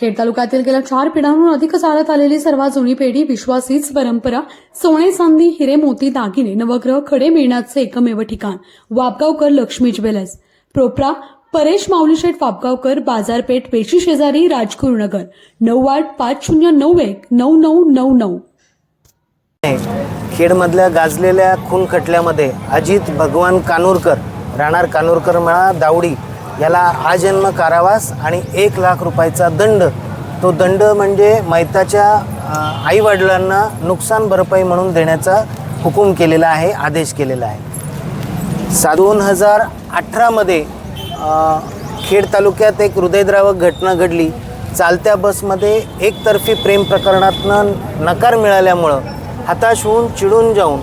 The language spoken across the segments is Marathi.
खेड तालुक्यातील गेल्या चार पिढ्यांहून अधिक चालत आलेली सर्वात जुनी पेढी विश्वासीच परंपरा सोने चांदी हिरे मोती दागिने नवग्रह खडे मिळण्याचे एकमेव ठिकाण वापगावकर लक्ष्मी ज्वेलर्स. प्रोप्रा परेश माऊलीशेठ वापगावकर बाजारपेठ पेशी शेजारी राजगुरुनगर नऊ आठ पाच शून्य नऊ एक नऊ नऊ नऊ नऊ. खेडमधल्या गाजलेल्या खून खटल्यामध्ये अजित भगवान कानूरकर राहणार कानूरकर मळा दावडी. याला आजन्म कारावास आणि एक लाख रुपयाचा दंड. तो दंड म्हणजे मैताच्या आईवडिलांना नुकसान भरपाई म्हणून देण्याचा हुकूम केलेला आहे आदेश केलेला आहे. सा दोन हजार अठरामध्ये खेड तालुक्यात एक हृदयद्रावक घटना घडली. चालत्या बसमध्ये एकतर्फी प्रेम प्रकरणातनं नकार मिळाल्यामुळं हताश होऊन चिडून जाऊन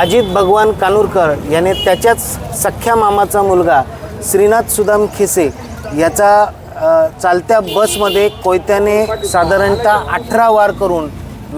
अजित भगवान कानूरकर याने त्याच्याच सख्या मामाचा मुलगा श्रीनाथ सुदाम खेसे याचा चालत्या बसमध्ये कोयत्याने साधारणतः अठरा वार करून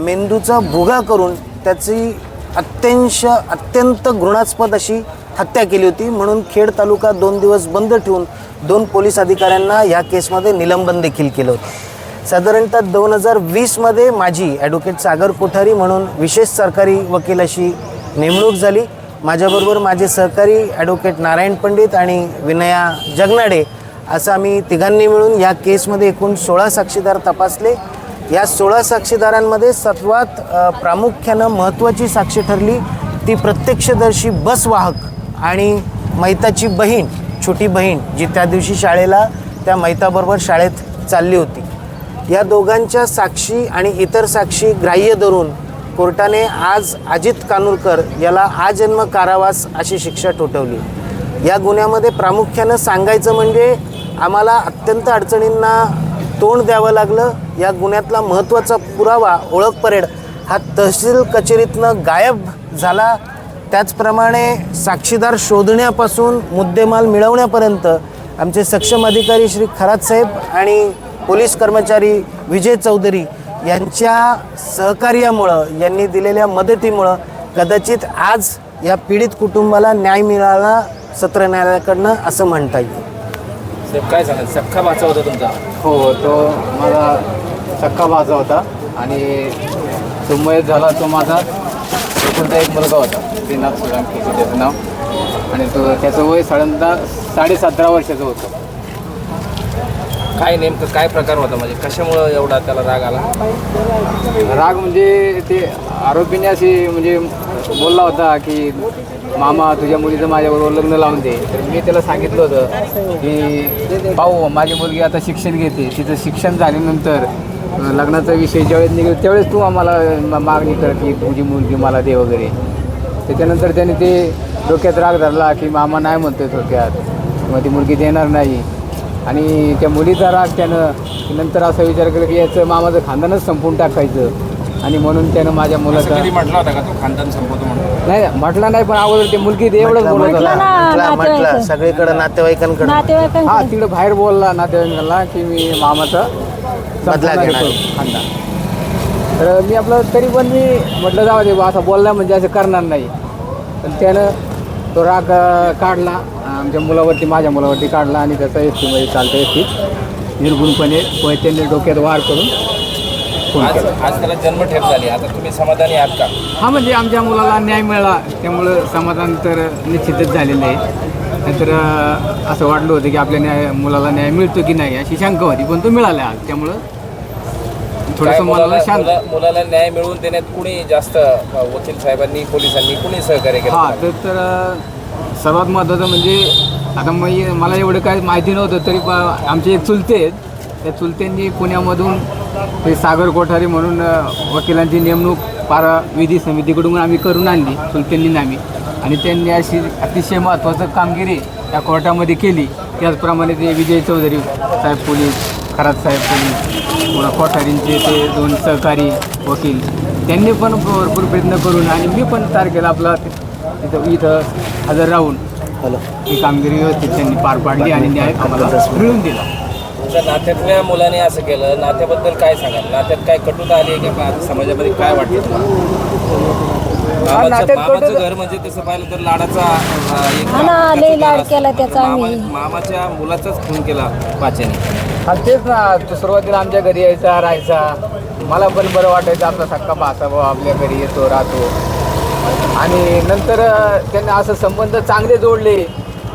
मेंदूचा भुगा करून त्याची अत्यंश अत्यंत घृणास्पद अशी हत्या केली होती. म्हणून खेड तालुका दोन दिवस बंद ठेवून दोन पोलीस अधिकाऱ्यांना ह्या केसमध्ये निलंबन देखील केलं होतं. साधारणतः दोन हजार वीसमध्ये माझी ॲडव्होकेट सागर कोठारी म्हणून विशेष सरकारी वकील अशी नेमणूक झाली. माझ्याबरोबर माझे सहकारी ॲडव्होकेट नारायण पंडित आणि विनया जगनाडे असं आम्ही तिघांनी मिळून या केसमध्ये एकूण सोळा साक्षीदार तपासले. या सोळा साक्षीदारांमध्ये सर्वात प्रामुख्यानं महत्त्वाची साक्षी ठरली ती प्रत्यक्षदर्शी बसवाहक आणि मैताची बहीण छोटी बहीण जी त्या दिवशी शाळेला त्या मैताबरोबर शाळेत चालली होती. या दोघांच्या साक्षी आणि इतर साक्षी ग्राह्य धरून कोर्टाने आज अजित कानूरकर याला आजन्म कारावास अशी शिक्षा ठोठवली. या गुन्ह्यामध्ये प्रामुख्यानं सांगायचं म्हणजे आम्हाला अत्यंत अडचणींना तोंड द्यावं लागलं. या गुन्ह्यातला महत्त्वाचा पुरावा ओळख परेड हा तहसील कचेरीतनं गायब झाला. त्याचप्रमाणे साक्षीदार शोधण्यापासून मुद्देमाल मिळवण्यापर्यंत आमचे सक्षम अधिकारी श्री खरात साहेब आणि पोलीस कर्मचारी विजय चौधरी यांच्या सहकार्यामुळं यांनी दिलेल्या मदतीमुळं कदाचित आज या पीडित कुटुंबाला न्याय मिळाला सत्र न्यायालयाकडनं असं म्हणता येईल. साहेब काय सांगाल सख्खा भाचा होता तुमचा? हो तो माझा सक्का भाचा होता आणि तो मयत झाला तो माझा एकुलता एक मुलगा होता. श्रीनाथ सुराम केसी त्याचं नाव. आणि तो त्याचं वय साधारणतः साडेसतरा वर्षाचं होतं. काय नेमकं काय प्रकार होता? म्हणजे कशामुळं एवढा त्याला राग आला? राग म्हणजे ते आरोपीने अशी म्हणजे बोलला होता की मामा तुझ्या मुलीचं माझ्याबरोबर लग्न लावून दे. तर मी त्याला सांगितलं होतं की भाऊ माझी मुलगी आता शिक्षण घेते. तिचं शिक्षण झाल्यानंतर लग्नाचा विषय ज्यावेळेस निघेल त्यावेळेस तू आम्हाला मागणी कर की तुझी मुलगी मला दे वगैरे. त्याच्यानंतर त्याने ते डोक्यात राग धरला की मामा नाही म्हणतोय थोडक्यात. मग ती मुलगी देणार नाही. आणि त्या मुलीचा राग त्यानं नंतर असा विचार केला की याचं मामाचं खानदानच संपून टाकायचं. आणि म्हणून त्यानं माझ्या मुलाचा कधी म्हटलं होता का तो खानदान संपवतो म्हणून? नाही म्हटलं नाही पण अगोदर ते मुलगी दे एवढंच म्हटलं बोलत होता. म्हटलं म्हटलं सगळीकडे नातेवाईकांकडे. नातेवाईकांकडे. हा तिकडे बाहेर बोलला नातेवाईकांना की मी मामाचा बदला संपूर्ण घेणार. घेतो खानदान. तर मी आपलं तरी पण मी म्हटलं जाऊ दे बा असं बोलला म्हणजे असं करणार नाही. पण त्यानं तो राग काढला. आमच्या मुलावरती माझ्या मुलावरती काढला आणि त्याचा एसटीमध्ये चालतं एसटीत निर्गुणपणे त्यांनी डोक्यात वार करून आज केला. आज त्याला जन्मठेप झाली. आता तुम्ही समाधानी आहात का? हा म्हणजे आमच्या मुलाला न्याय मिळाला. त्यामुळं समाधान तर निश्चितच झालेलं आहे. नाहीतर अं, असं वाटलं होतं की आपल्या न्याय मुलाला न्याय मिळतो की नाही अशी शंका होती पण तो मिळाला. आज त्यामुळं काय मुलाला मुलाला शांत मुला- मुलाला न्याय मिळवून देण्यात कुणी जास्त अ, वकील साहेबांनी पोलिसांनी कुणी सहकार्य हा केलं तर तर अं, सर्वात महत्त्वाचं म्हणजे आता मग मला एवढं काय माहिती नव्हतं तरी प- आमचे एक चुलते आहेत. त्या चुलत्यांनी पुण्यामधून ते सागर कोठारी म्हणून अं, वकिलांची नेमणूक पारा विधी समितीकडून आम्ही करून आणली चुलत्यांनी आम्ही. आणि त्यांनी अशी अतिशय महत्त्वाचं कामगिरी त्या कोर्टामध्ये केली. त्याचप्रमाणे ते विजय चौधरी साहेब पोलीस खरात साहेब पोलीस पुन्हा कोठारींचे ते दोन सहकारी वकील त्यांनी पण भरपूर प्रयत्न करून आणि मी पण तारखेला आपला तिथं इथं हजर राहून. हॅलो. ही कामगिरी व्यवस्थित त्यांनी पार पाडली आणि न्याय आम्हाला मिळवून दिला. तुमच्या नात्यातल्या मुलाने असं केलं नात्याबद्दल काय सांगाल? नात्यात काय कटुता आली आहे का आता समाजामध्ये काय वाटतं मामाचं कटुता- घर म्हणजे तसं पाहिलं तर लाडाचा अ, एक हा ना, त्याचं लई घर लाड असतं. केला त्याचा मामा- आम्ही. मामाच्या मुलाचाच खून केला हा तेच ना तो सुरुवातीला आमच्या घरी यायचा राहायचा. मला पण बरं वाटायचं आपला सक्का पाहता भाऊ आपल्या घरी येतो राहतो. आणि नंतर अं, त्यांनी असं संबंध चांगले जोडले.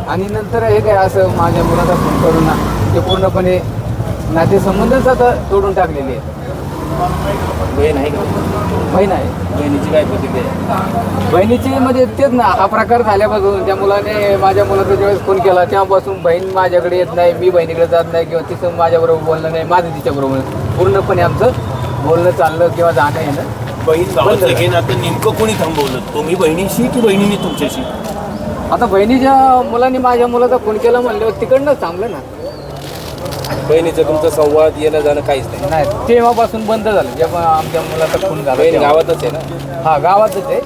आणि नंतर हे काय असं माझ्या मुलाचा फोन करून ना ते पूर्णपणे नाते संबंधच आता तोडून टाकलेले. आहेत बहीण आहे का? बहीण आहे. बहिणीची काय प्रतिक्रिया आहे? बहिणीची म्हणजे तेच ना हा प्रकार झाल्यापासून त्या मुलाने माझ्या मुलाचा ज्यावेळेस फोन केला तेव्हापासून बहीण माझ्याकडे येत नाही मी बहिणीकडे जात नाही किंवा तिचं माझ्याबरोबर बोलणं नाही माझं तिच्याबरोबर पूर्णपणे आमचं बोलणं चाललं किंवा जाणं येणं बहीण भावाचं हे नातं नेमकं कोणी थांबवलं? तुम्ही बहिणीशी की बहिणीने तुमच्याशी? आता बहिणीच्या मुलांनी माझ्या मुलाचा फोन केला म्हणल्यावर तिकडनंच थांबलं ना. बहिणीचं तुमचं संवाद येणं जाणं काहीच नाही. नाही तेव्हापासून बंद झालं. जेव्हा आमच्या मुलाचा फोन झाला बहीण तेव्हा. गावातच आहे ना? हा गावातच आहे.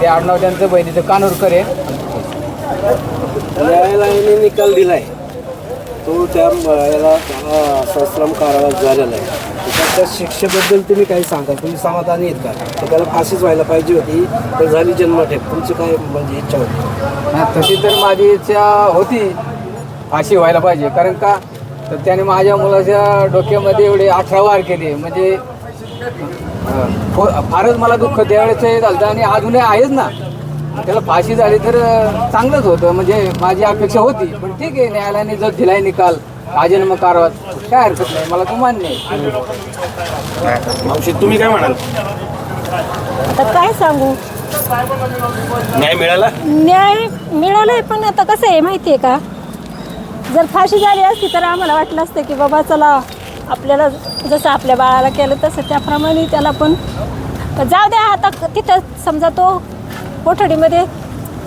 ते आडनाव त्यांचं बहिणीचं कानूरकर आहे. न्यायालयाने निकाल दिलाय. तो त्या याला सश्रम कारावास झालेला आहे. त्याच्या शिक्षेबद्दल तुम्ही काही सांगा. तुम्ही समाधानी आहेत का? तर त्याला फाशीच व्हायला पाहिजे होती. पण झाली जन्मठेप तुमची काय म्हणजे इच्छा होती? हा, तशी तर माझी इच्छा होती. अशी व्हायला पाहिजे. कारण का? तर त्याने माझ्या मुलाच्या डोक्यामध्ये एवढे अठरा वार केले. म्हणजे फारच मला दुःख त्यावेळेस हे झालं आणि अजूनही आहेच ना. त्याला फाशी झाली तर चांगलंच होतं. म्हणजे माझी अपेक्षा होती. पण ठीक आहे न्यायालयाने जर दिलाय निकाल राजीनामा कारवात काय हरकत नाही. मला तो मान्य आहे. मावशी तुम्ही काय म्हणाल? आता काय सांगू? न्याय मिळाला? न्याय मिळालाय पण आता कसं आहे माहिती आहे का? जर फाशी झाली असती तर आम्हाला वाटलं असतं की बाबा चला आपल्याला जसं आपल्या बाळाला केलं तसं त्याप्रमाणे त्याला पण जाऊ द्या आता तिथं समजा तो कोठडीमध्ये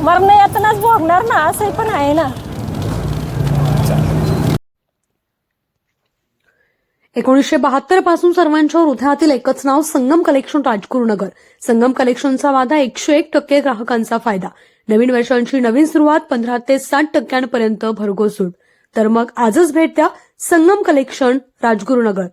मरण यातनाच भोगणार ना असं पण आहे ना. एकोणीसशे बहात्तरपासून सर्वांच्या हृदयातील एकच नाव संगम कलेक्शन राजगुरुनगर. संगम कलेक्शनचा वादा एकशे एक टक्के ग्राहकांचा फायदा. नवीन वर्षांची नवीन सुरुवात पंधरा ते साठ टक्क्यांपर्यंत भरघोसूट तर मग आजच भेट द्या संगम कलेक्शन राजगुरुनगर.